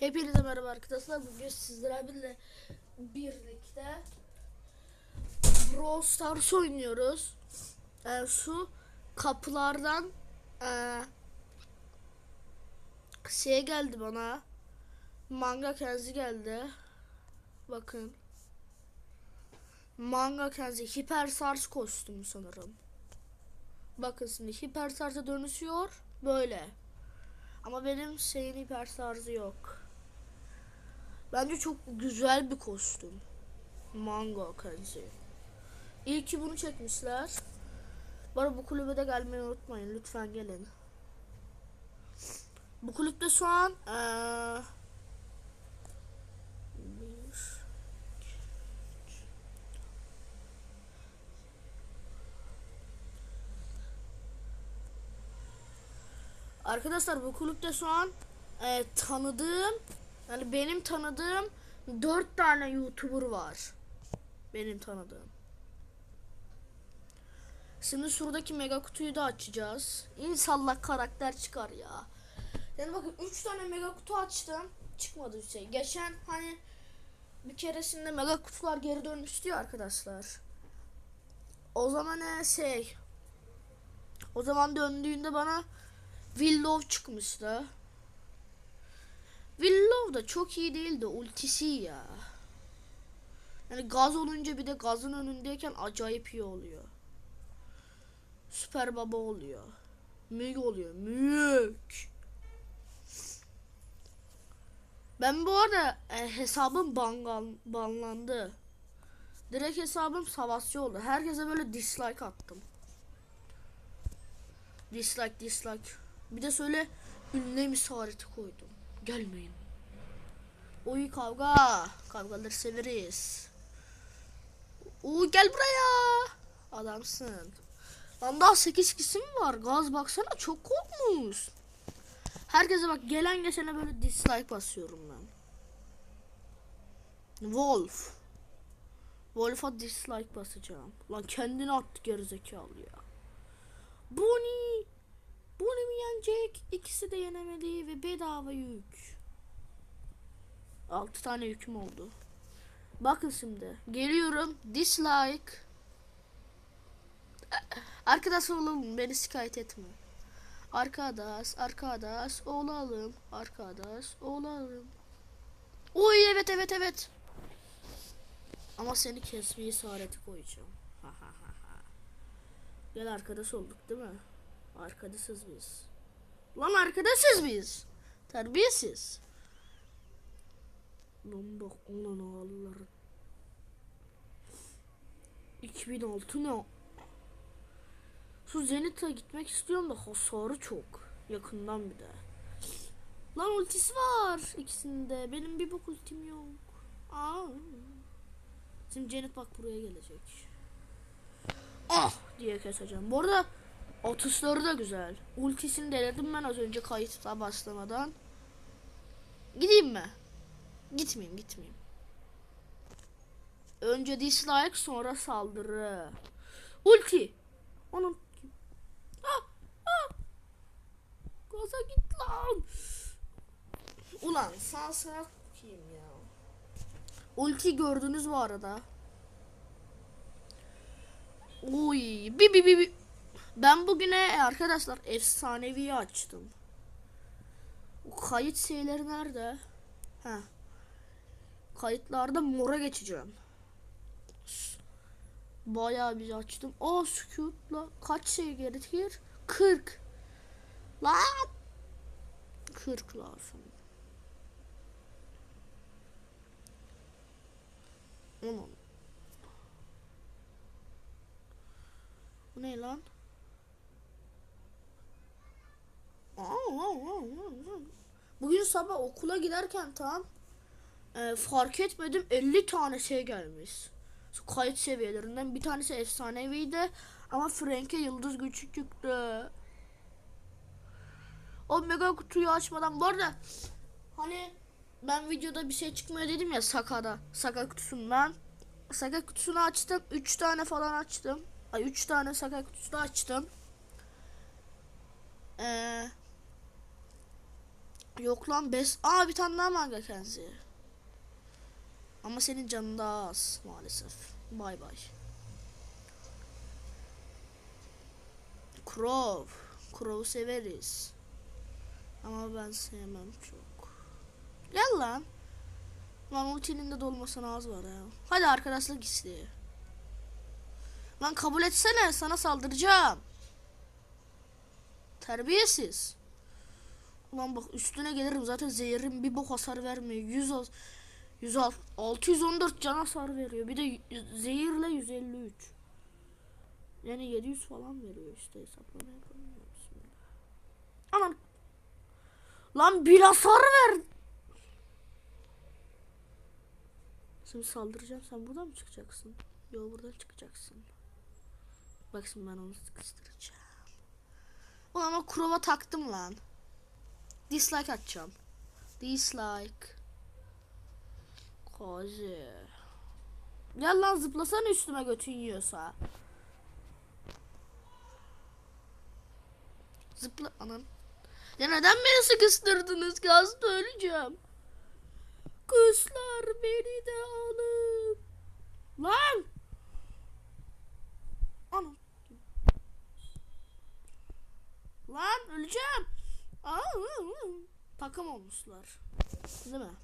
Hepinize merhaba arkadaşlar. Bugün sizlerle birlikte Brawl Stars oynuyoruz. Ee, şu kapılardan ee, şey geldi bana. Manga Kenzi geldi. Bakın. Manga Kenzi Hiper Sars kostümü sanırım. Bakın şimdi Hiper Sars'a dönüşüyor. Böyle. Ama benim şeyin hiper tarzı yok. Bence çok güzel bir kostüm. Mango Kenzi. İyi ki bunu çekmişler. Bana bu kulübe de gelmeyi unutmayın. Lütfen gelin. Bu kulüpte şu an bir, Arkadaşlar bu kulüpte şu an e, tanıdığım yani benim tanıdığım dört tane YouTuber var. Benim tanıdığım. Şimdi şuradaki mega kutuyu da açacağız. İnşallah karakter çıkar ya. Yani bakın 3 tane mega kutu açtım. Çıkmadı bir şey. Geçen hani bir keresinde mega kutular geri dönmüştü ya arkadaşlar. O zaman e, şey o zaman döndüğünde bana Willow çıkmıştı. Willow da çok iyi değildi. Ultisi ya. Yani gaz olunca bir de gazın önündeyken acayip iyi oluyor. Süper baba oluyor. Mük oluyor. Mük. Ben bu arada e, hesabım bangal, banlandı. Direkt hesabım savaşçı oldu. Herkese böyle dislike attım. Dislike dislike. Bir de söyle ünlem işareti koydum. Gelmeyin. Oy kavga. Kavgaları severiz. Uy gel buraya. Adamsın. Lan daha 8 kişi mi var? Gaz baksana çok korkmuş. Herkese bak gelen geçene böyle dislike basıyorum ben. Wolf. Wolf'a dislike basacağım. Lan kendini attı gerizekalı ya. Bonnie. Mi yenecek? İkisi de yenemedi ve bedava yük. 6 tane yüküm oldu. Bakın şimdi. Geliyorum. Dislike. Arkadaş olalım. Beni şikayet etme. Arkadaş, arkadaş olalım. Arkadaş olalım. Oy evet evet evet. Ama seni kesmeyi işareti koyacağım. Gel arkadaş olduk değil mi? Arkadaşız biz. Lan arkadaşız biz. Terbiyesiz. Lan bak ulan ağlar. 2006 ne? Şu Zenit'e gitmek istiyorum da hasarı çok. Yakından bir de. Lan ultisi var ikisinde. Benim bir bok ultim yok. Aa. Şimdi Cennet bak buraya gelecek. Ah diye keseceğim. Bu arada Atışları da güzel. Ultisini denedim ben az önce kayıta başlamadan. Gideyim mi? Gitmeyeyim gitmeyeyim. Önce dislike sonra saldırı. Ulti. Onun ah, ah. Gaza git lan. Ulan sağ sıra kim ya? Ulti gördünüz bu arada. Uy, bi bi bi bi. Ben bugüne arkadaşlar efsanevi açtım. O kayıt şeyleri nerede? Ha. Kayıtlarda mora geçeceğim. Bayağı bir açtım. Aa sükutla kaç şey gerekir? 40. Lan 40 lazım. Onun. Bu ne lan? Bugün sabah okula giderken tam e, fark etmedim 50 tane şey gelmiş. Kayıt seviyelerinden bir tanesi efsaneviydi ama Frank'e yıldız gücü çıktı. O mega kutuyu açmadan bu arada hani ben videoda bir şey çıkmıyor dedim ya Saka'da. Saka kutusundan. Saka kutusunu açtım. 3 tane falan açtım. Ay 3 tane Saka kutusunu açtım. Eee Yok lan bes. Aa bir tane daha manga kenzi. Ama senin canın daha az maalesef. Bay bay. Crow. Crow'u severiz. Ama ben sevmem çok. Gel lan. Lan ultinin de dolmasına az var ya. Hadi arkadaşlık isteği. Lan kabul etsene sana saldıracağım. Terbiyesiz. Ulan bak üstüne gelirim zaten zehirim bir bok hasar vermiyor. 100 az 106 614 can hasar veriyor. Bir de zehirle 153. Yani 700 falan veriyor işte hesaplama yapamıyorum. Bismillah. Aman. Lan bir hasar ver. Şimdi saldıracağım. Sen buradan mı çıkacaksın? Yo buradan çıkacaksın. Bak şimdi ben onu sıkıştıracağım. Ulan o krova taktım lan. Dislike atacağım. Dislike. Kozi. Gel lan zıplasana üstüme götün yiyorsa. Zıpla anan. Ya neden beni sıkıştırdınız hasta öleceğim. Kuşlar beni de alın. Lan. Anan. Lan öleceğim. Aa, ı, ı. Takım olmuşlar. Değil mi?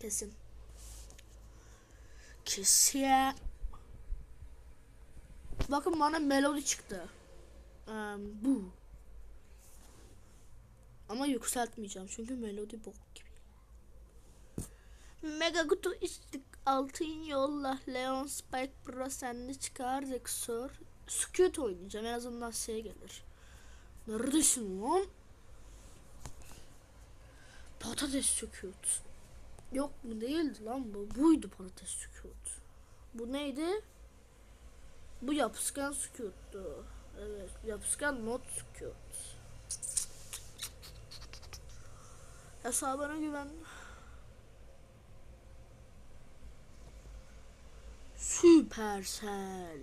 Kesin. Kesin. Bakın bana melodi çıktı. Ee, bu. Ama yükseltmeyeceğim çünkü melodi bok gibi. Mega kutu içtik altın yolla Leon Spike Pro senli çıkar Rexor Scoot oynayacağım en azından şey gelir Neredesin lan? Patates Scoot Yok bu değildi lan bu. Buydu patates Scoot Bu neydi? Bu yapışkan Scoot'tu Evet yapışkan not Scoot Hesabına güven. Süpersel.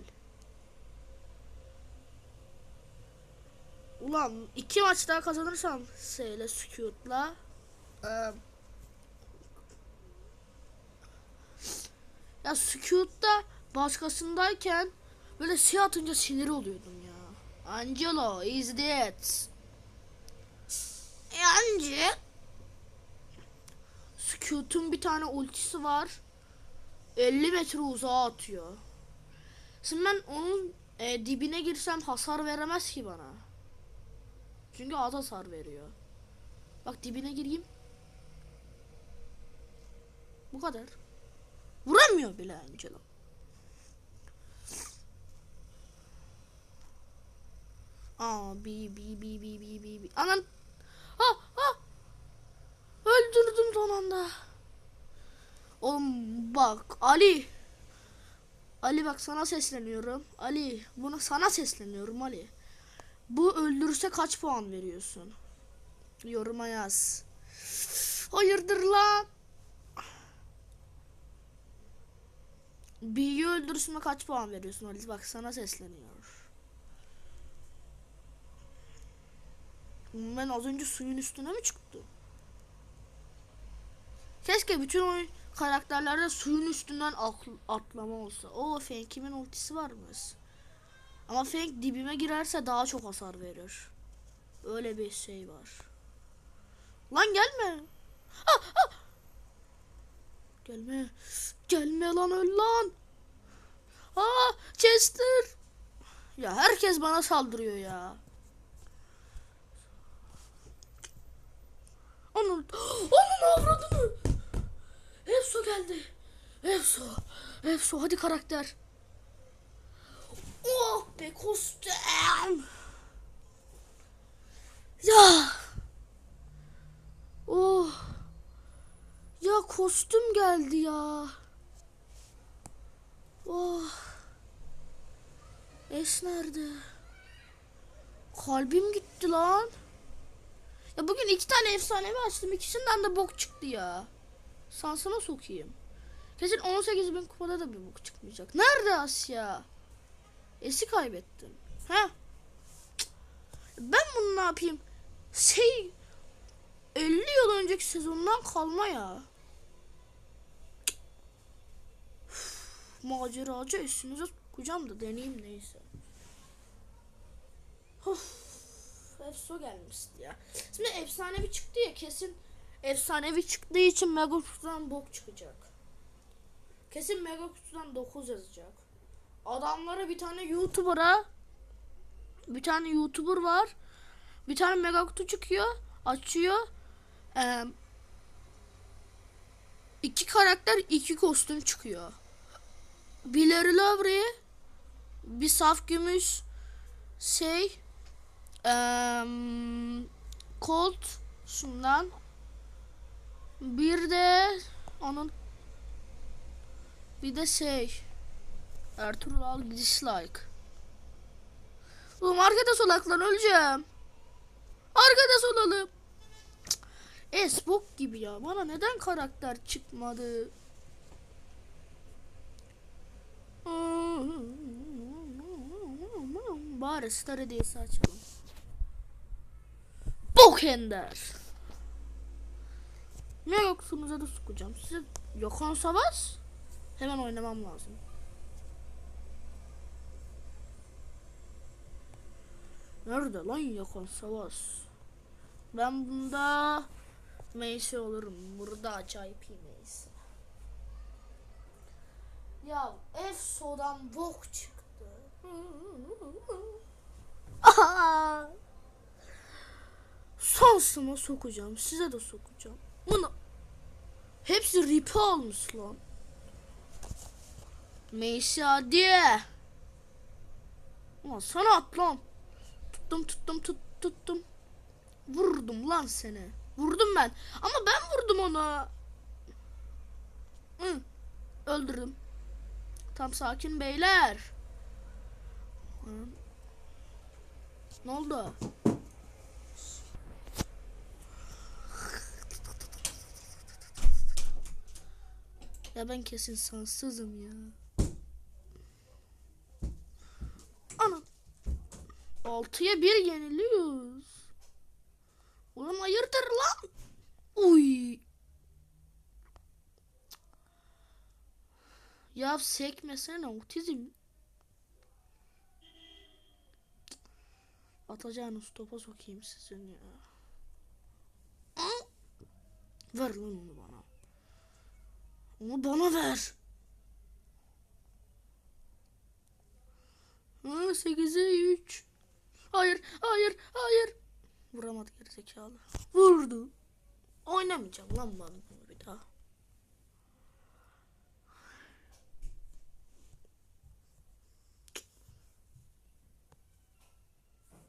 Ulan iki maç daha kazanırsam S'yle Scoot'la eee, Ya Scoot'ta başkasındayken böyle siyah atınca sinir oluyordum ya. Angelo is dead. E anca Scoot'un bir tane ultisi var. 50 metre uzağa atıyor. Şimdi ben onun e, dibine girsem hasar veremez ki bana. Çünkü az hasar veriyor. Bak dibine gireyim. Bu kadar. Vuramıyor bile Angelo. Aa bi bi bi bi bi bi bi. Anan. Ha ha. Öldürdüm son anda. Oğlum bak Ali. Ali bak sana sesleniyorum. Ali bunu sana sesleniyorum Ali. Bu öldürürse kaç puan veriyorsun? Yoruma yaz. Hayırdır lan? B'yi öldürürsün kaç puan veriyorsun Ali? Bak sana sesleniyor. Ben az önce suyun üstüne mi çıktım? Keşke bütün oyun karakterlerde suyun üstünden atlama olsa. O Fank'imin ultisi varmış. Ama Fank dibime girerse daha çok hasar verir. Öyle bir şey var. Lan gelme. Ah, ah! Gelme. Gelme lan öl lan. Aa Chester. Ya herkes bana saldırıyor ya. Onun onun avradını. Efso geldi. Efso. Efso hadi karakter. Oh be kostüm. Ya. Oh. Ya kostüm geldi ya. Oh. Es nerede? Kalbim gitti lan. Ya bugün iki tane efsanevi açtım. İkisinden de bok çıktı ya. Sansına sokayım. Kesin 18 bin kupada da bir bok çıkmayacak. Nerede Asya? Esi kaybettim. Ha? Ben bunu ne yapayım? Şey 50 önceki sezondan kalma ya. Maceracı üstünüze koyacağım da deneyeyim neyse. Of. Efso gelmişti ya. Şimdi efsanevi çıktı ya kesin efsanevi çıktığı için mega kutudan bok çıkacak. Kesin mega kutudan 9 yazacak. Adamlara bir tane YouTuber'a bir tane YouTuber var. Bir tane mega kutu çıkıyor. Açıyor. Ee, iki karakter iki kostüm çıkıyor. Bir Larry Lovely, bir saf gümüş şey eee Colt şundan bir de onun bir de şey Ertuğrul al dislike. Oğlum arkadaş olak lan öleceğim. Arkadaş olalım. Es bok gibi ya. Bana neden karakter çıkmadı? Bari Star Hediyesi açalım. Bok Ender. Ne yoksunuza da sokacağım. Size Yokon Savaş hemen oynamam lazım. Nerede lan Yokon Savaş? Ben bunda Mace olurum. Burada acayip iyi Mace. Ya Efso'dan bok çıktı. Aha! Sonsuma sokacağım. Size de sokacağım. Bunu hepsi ripi olmuş lan. Mace hadi. Ulan sana at lan. Tuttum tuttum tut, tuttum. Vurdum lan seni. Vurdum ben. Ama ben vurdum ona. Hı. Öldürdüm. Tam sakin beyler. Ne oldu? Ya ben kesin sansızım ya. Ana. Altıya bir yeniliyoruz. Ulan hayırdır lan? Uy. Ya sekmesene otizm. Atacağınız topa sokayım sizin ya. Ver lan onu bana. Onu bana ver. Ha, 8'e 3. Hayır, hayır, hayır. Vuramadı gerizekalı. Vurdu. Oynamayacağım lan ben bunu bir daha.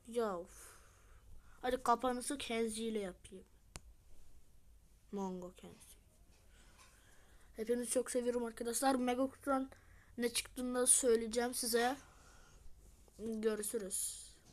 Ya. of. Hadi kapanışı Kenzi ile yapayım. Mongo Kenzi. Hepinizi çok seviyorum arkadaşlar. Mega Kutu'dan ne çıktığını da söyleyeceğim size. Görüşürüz.